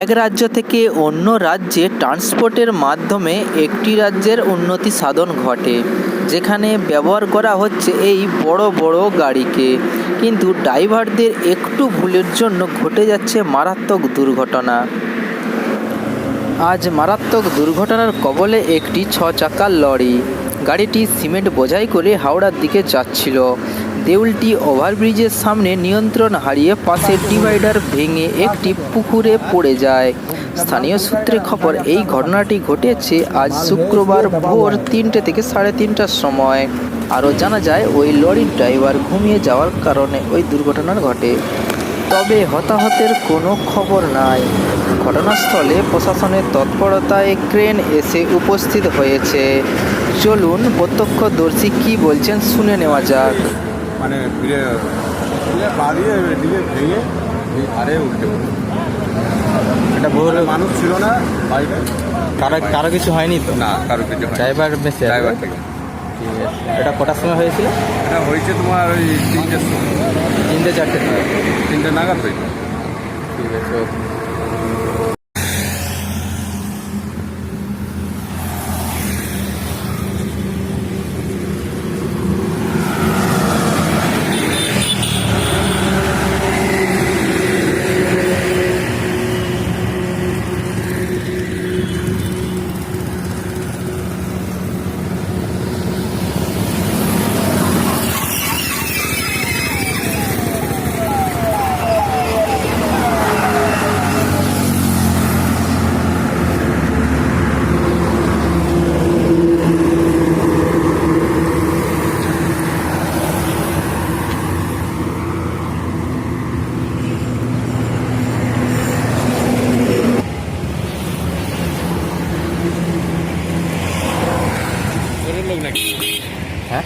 এক রাজ্য থেকে অন্য রাজ্যে ট্রান্সপোর্টের মাধ্যমে একটি রাজ্যের উন্নতি সাধন ঘটে, যেখানে ব্যবহার করা হচ্ছে এই বড় বড় গাড়িকে। কিন্তু ড্রাইভারদের একটু ভুলের জন্য ঘটে যাচ্ছে মারাত্মক দুর্ঘটনা। আজ মারাত্মক দুর্ঘটনার কবলে একটি ছ চাকার লরি। গাড়িটি সিমেন্ট বোঝাই করে হাওড়ার দিকে যাচ্ছিল। দেউলটি ওভারব্রিজের সামনে নিয়ন্ত্রণ হারিয়ে পাশের ডিভাইডার ভেঙে একটি পুকুরে পড়ে যায়। স্থানীয় সূত্রে খবর, এই ঘটনাটি ঘটেছে আজ শুক্রবার ভোর তিনটে থেকে সাড়ে তিনটার সময়। আরও জানা যায়, ওই লরির ড্রাইভার ঘুমিয়ে যাওয়ার কারণে ওই দুর্ঘটনা ঘটে। তবে হতাহতের কোনো খবর নাই। ঘটনাস্থলে প্রশাসনের তৎপরতায় ক্রেন এসে উপস্থিত হয়েছে। চলুন প্রত্যক্ষদর্শী কি বলছেন শুনে নেওয়া যাক। মানে ফিরে পা দিয়ে এদিকে ভেঙে আরে উল্টে পড়ে। এটা ভোর মানে মানুষ ছিল না বাইরে। কারও কারও কিছু হয়নি তো? না কারও কিছু ড্রাইভার বেঁচে ড্রাইভার থেকে। ঠিক আছে এটা কটার সময় হয়েছিল? এটা হয়েছে তোমার ওই তিনটের সময়। তিনটে চারটে। তিনটে নাগাদ হয়েছে। ঠিক আছে ওকে। luôn này hả?